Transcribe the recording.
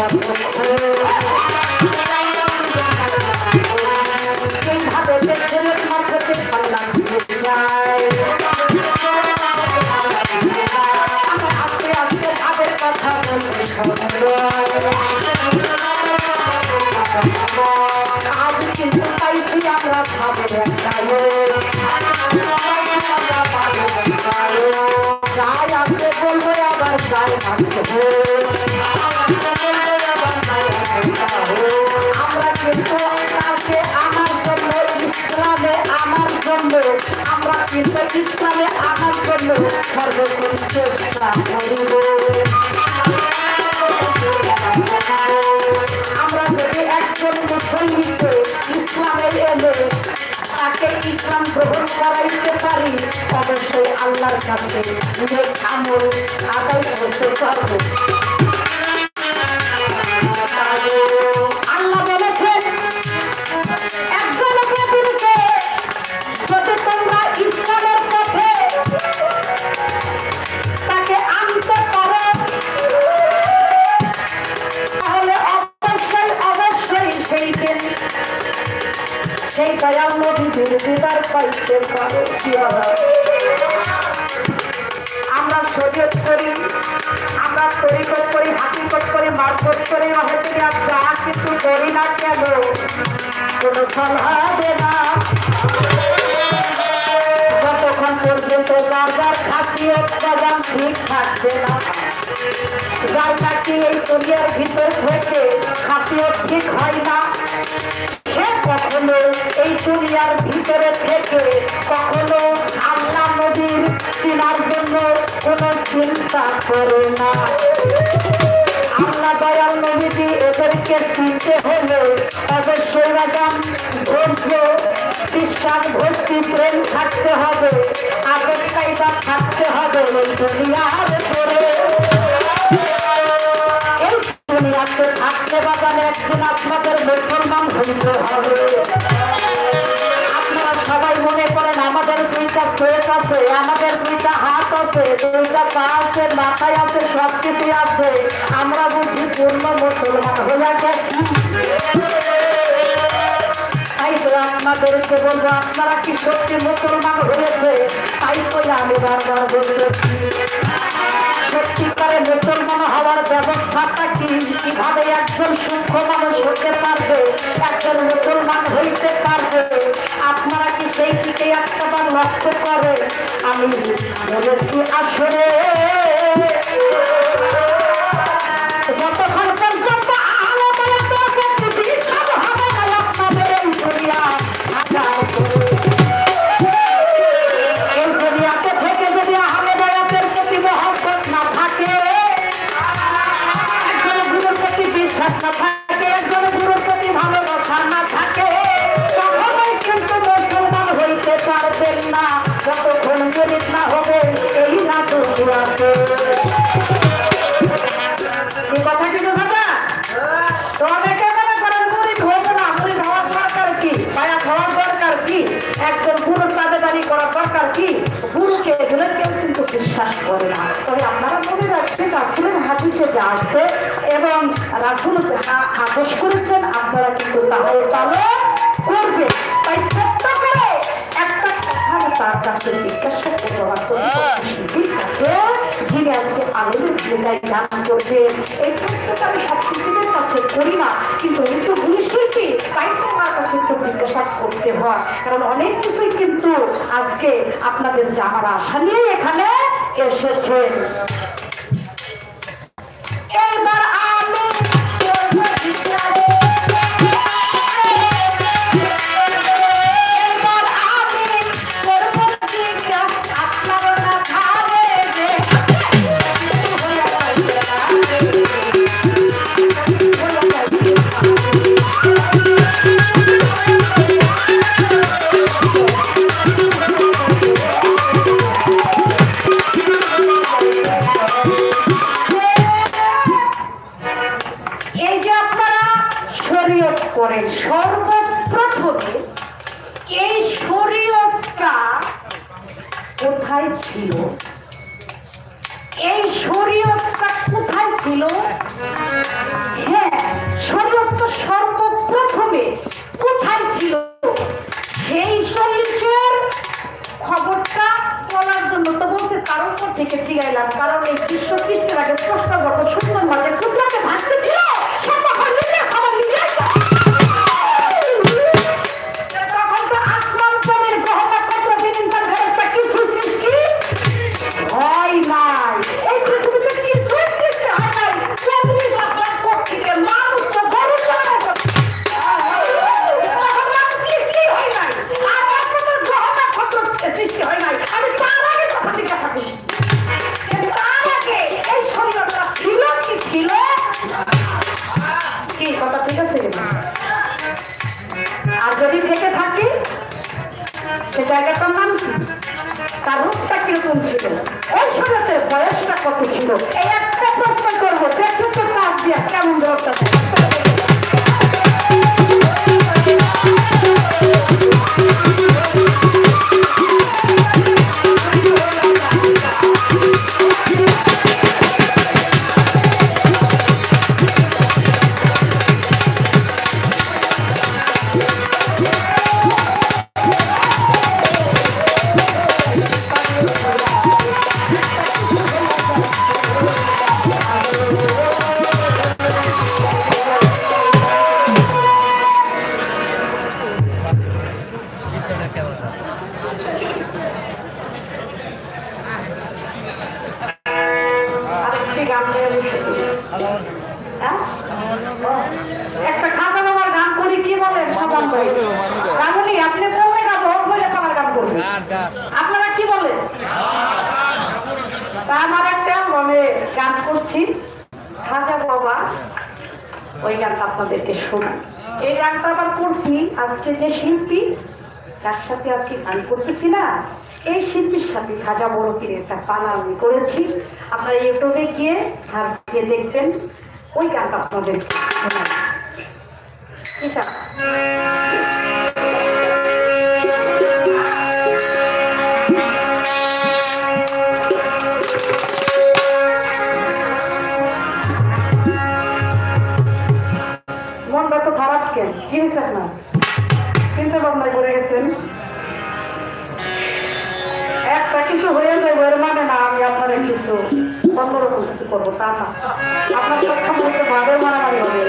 বলা যাবে কিন্তু ইসলামে জন্য সর্বোচ্চ চেষ্টা আমরা যদি একজন মুসলিমকে ইসলামে এলে তাকে ইসলাম গ্রহণ করাইতে পারি অবশ্যই আল্লাহর কাছে আদায় করতে পারব মহেদিয়া যা কিছু করি না কেন, কোনো ফল হবে না। যতক্ষণ পর্যন্ত যার খাসিয়ত বাগান ঠিক থাকবে না, যার নাকি এই দুনিয়ার ভিতর থেকে খাসিয়ত ঠিক হয় না, সে কখনো এই দুনিয়ার ভিতরে থেকে কখনো আল্লাহ নদীর চিনার জন্য কোনো চিন্তা করে না। দয়াল নবীজি এদেরকে চিনতে হলে অবশ্যই রাজাম ধৈর্য বিশ্বাস, ভক্তি, প্রেম থাকতে হবে আগের কায়দা থাকতে হবে। এই দুনিয়ার থাকতে বাগানে একদিন আপনাদের মুসলমান হইতে হবে। চোখ আছে আমাদের দুইটা হাত আছে, দুইটা পা আছে, মাথায় আছে সব কিছু আছে। আমরা বুঝি পূর্ণ মুসলমান হয়ে গেছি। তাই তো আপনাদেরকে বলব, আপনারা কি সত্যি মুসলমান হয়েছে? তাই তো আমি বারবার বলতেছি। মুসলমান হওয়ার ব্যবস্থাটা কি? কীভাবে একজন সূক্ষ্ম মানুষ হতে পারবে? একজন মুসলমান হইতে পারবে? আপনারা কি সেই দিকে একটাবার লক্ষ্য করে আমি বলেছি, আসলে হাদিসে যা এবং রাসুল আদেশ করেছেন, আপনারা কিন্তু তাহলে পালন করবে তাই একটা কথা আমি তার কাছে জিজ্ঞাসা করব আছে, যিনি আজকে আলোদের জেলায় দান করবেন এই প্রশ্নটা আমি সব শিল্পীদের কাছে করি না, কিন্তু উনি তো ভুল শিল্পী, তাই তো আমার কাছে একটু জিজ্ঞাসা করতে হয়। কারণ অনেক কিছুই কিন্তু আজকে আপনাদের জানার আশা নিয়ে এখানে এসেছেন শরীয়ত করেন সর্বপ্রথমে এই শরীয়তটা কোথায় ছিল? এই শরীয়তটা কোথায় ছিল? হ্যাঁ শরীয়ত সর্বপ্রথমে কোথায় ছিল? সেই শরীর খবরটা বলার জন্য তো বলতে কারোর থেকে জিগাইলাম কারণ এই বিশ্ব কৃষ্ণের people. গানটা শোনান। শোনা এই গানটা আবার করছি আজকে যে শিল্পী, তার সাথে আজকে গান করতেছি না। এই শিল্পীর সাথে খাজা বড় কিনে একটা পালা আমি করেছি। আপনারা ইউটিউবে গিয়ে সার্চ দিয়ে দেখবেন। ওই গানটা আপনাদের। ঠিক আছে তো খারাপ কেন কি আপনার চিন্তা ভাবনায় পড়ে গেছেন। একটা কিছু হয়ে যাবে এর মানে না, আমি আপনার কিছু অন্যরকম কিছু করব, তা না। আপনার সক্ষম হতে ভাবের মারামারি হবে।